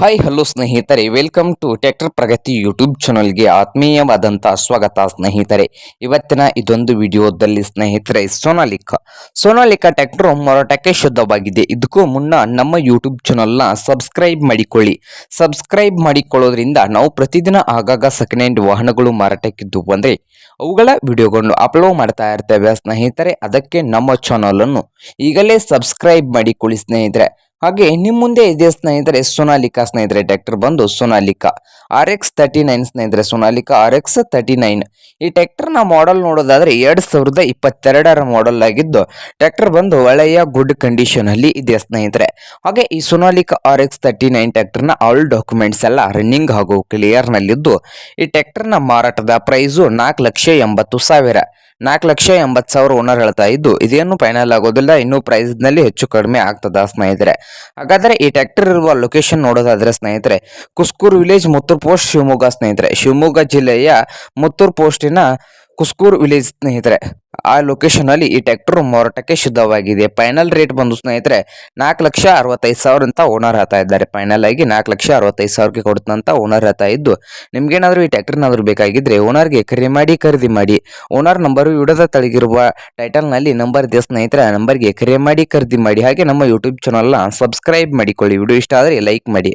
Hi hello ಸ್ನೇಹಿತರೆ. Welcome to tractor Pragati YouTube ಚಾನಲ್ಗೆ ಆತ್ಮೀಯವಾದಂಥ ಸ್ವಾಗತ ಸ್ನೇಹಿತರೆ. ಇವತ್ತಿನ ಇದೊಂದು ವಿಡಿಯೋದಲ್ಲಿ ಸ್ನೇಹಿತರೆ, ಸೋನಾಲಿಕಾ. ಸೋನಾಲಿಕಾ ಟ್ಯಾಕ್ಟರ್ ಮಾರಾಟಕ್ಕೆ ಶುದ್ಧವಾಗಿದೆ. ಇದಕ್ಕೂ ಮುನ್ನ ನಮ್ಮ ಯೂಟ್ಯೂಬ್ ಚಾನಲ್ನ ಸಬ್ಸ್ಕ್ರೈಬ್ ಮಾಡಿಕೊಳ್ಳಿ. ಸಬ್ಸ್ಕ್ರೈಬ್ ಮಾಡಿಕೊಳ್ಳೋದ್ರಿಂದ ನಾವು ಪ್ರತಿದಿನ ಆಗಾಗ ಸೆಕೆಂಡ್ ಹ್ಯಾಂಡ್ ವಾಹನಗಳು ಮಾರಾಟಕ್ಕಿದ್ದು ಬಂದರೆ ಅವುಗಳ ವಿಡಿಯೋಗಳನ್ನು ಅಪ್ಲೋಡ್ ಮಾಡ್ತಾ ಇರ್ತೇವೆ ಸ್ನೇಹಿತರೆ. ಅದಕ್ಕೆ ನಮ್ಮ ಚಾನಲನ್ನು ಈಗಲೇ ಸಬ್ಸ್ಕ್ರೈಬ್ ಮಾಡಿಕೊಳ್ಳಿ ಸ್ನೇಹಿತರೆ. ಹಾಗೆ ನಿಮ್ಮ ಮುಂದೆ ಇದೆ ಸ್ನೇಹಿತರೆ ಸೋನಾಲಿಕಾ ಸ್ನೇಹಿತರೆ ಟ್ರ್ಯಾಕ್ಟರ್ ಬಂದು Sonalika. R X thirty nine ಸ್ನೇಹಿತರೆ, Sonalika R X thirty nine ಈ ಟ್ರ್ಯಾಕ್ಟರ್ನ ಮಾಡೆಲ್ ನೋಡೋದಾದ್ರೆ ಎರಡು ಸಾವಿರದ ಇಪ್ಪತ್ತೆರಡರ ಮಾಡೆಲ್ ಆಗಿದ್ದು ಟ್ರ್ಯಾಕ್ಟರ್ ಬಂದು ಒಳ್ಳೆಯ ಗುಡ್ ಕಂಡೀಷನ್ ಅಲ್ಲಿ ಇದೆ ಸ್ನೇಹಿತರೆ. ಹಾಗೆ ಈ Sonalika R X thirty nine ಟ್ರ್ಯಾಕ್ಟರ್ನ ಆಲ್ ಡಾಕ್ಯುಮೆಂಟ್ಸ್ ಎಲ್ಲ ರನ್ನಿಂಗ್ ಹಾಗೂ ಕ್ಲಿಯರ್ ನಲ್ಲಿದ್ದು, ಈ ಟ್ರ್ಯಾಕ್ಟರ್ನ ಮಾರಾಟದ ಪ್ರೈಸು ನಾಲ್ಕು ಲಕ್ಷ ಎಂಬತ್ತು ಸಾವಿರ. ನಾಲ್ಕು ಲಕ್ಷ ಎಂಬತ್ತು ಸಾವಿರ ಓನರ್ ಹೇಳ್ತಾ ಇದ್ದು, ಇದೇನು ಫೈನಲ್ ಆಗೋದಿಲ್ಲ, ಇನ್ನೂ ಪ್ರೈಸ್ನಲ್ಲಿ ಹೆಚ್ಚು ಕಡಿಮೆ ಆಗ್ತದ ಸ್ನೇಹಿತರೆ. ಹಾಗಾದ್ರೆ ಈ ಟ್ರ್ಯಾಕ್ಟರ್ ಇರುವ ಲೊಕೇಶನ್ ನೋಡೋದಾದ್ರೆ ಸ್ನೇಹಿತರೆ, ಕುಸ್ಕೂರು ವಿಲೇಜ್ ಮುತ್ತೂರು ಪೋಸ್ಟ್ ಶಿವಮೊಗ್ಗ ಸ್ನೇಹಿತರೆ. ಶಿವಮೊಗ್ಗ ಜಿಲ್ಲೆಯ ಮುತ್ತೂರು ಪೋಸ್ಟಿನ ಕುಸ್ಕೂರ್ ವಿಲೇಜ್ ಸ್ನೇಹಿತರೆ, ಆ ಲೊಕೇಶನ್ ಅಲ್ಲಿ ಈ ಟ್ರ್ಯಾಕ್ಟರ್ ಮಾರಾಟಕ್ಕೆ ಶುದ್ಧವಾಗಿದೆ. ಫೈನಲ್ ರೇಟ್ ಬಂದು ಸ್ನೇಹಿತರೆ, ನಾಲ್ಕು ಲಕ್ಷ ಅರವತ್ತೈದು ಸಾವಿರ ಅಂತ ಓನರ್ ಹೇಳ್ತಾ ಇದ್ದಾರೆ. ಫೈನಲ್ ಆಗಿ ನಾಲ್ಕು ಲಕ್ಷ ಅರವತ್ತೈದು ಸಾವಿರಕ್ಕೆ ಕೊಡುತ್ತಂತ ಓನರ್ ಹೇಳ್ತಾ ಇದ್ದು, ನಿಮ್ಗೇನಾದ್ರೂ ಈ ಟ್ರ್ಯಾಕ್ಟರ್ನಾದ್ರೂ ಬೇಕಾಗಿದ್ರೆ ಓನರ್ಗೆ ಕರೆ ಮಾಡಿ, ಖರೀದಿ ಮಾಡಿ. ಓನರ್ ನಂಬರು ವಿಡದ ತಳಗಿರುವ ಟೈಟಲ್ನಲ್ಲಿ ನಂಬರ್ ಇದೆ ಸ್ನೇಹಿತರೆ, ಆ ನಂಬರ್ಗೆ ಕರೆ ಮಾಡಿ, ಖರೀದಿ ಮಾಡಿ. ಹಾಗೆ ನಮ್ಮ ಯೂಟ್ಯೂಬ್ ಚಾನಲ್ನ ಸಬ್ಸ್ಕ್ರೈಬ್ ಮಾಡಿಕೊಳ್ಳಿ. ವಿಡಿಯೋ ಇಷ್ಟ ಆದರೆ ಲೈಕ್ ಮಾಡಿ.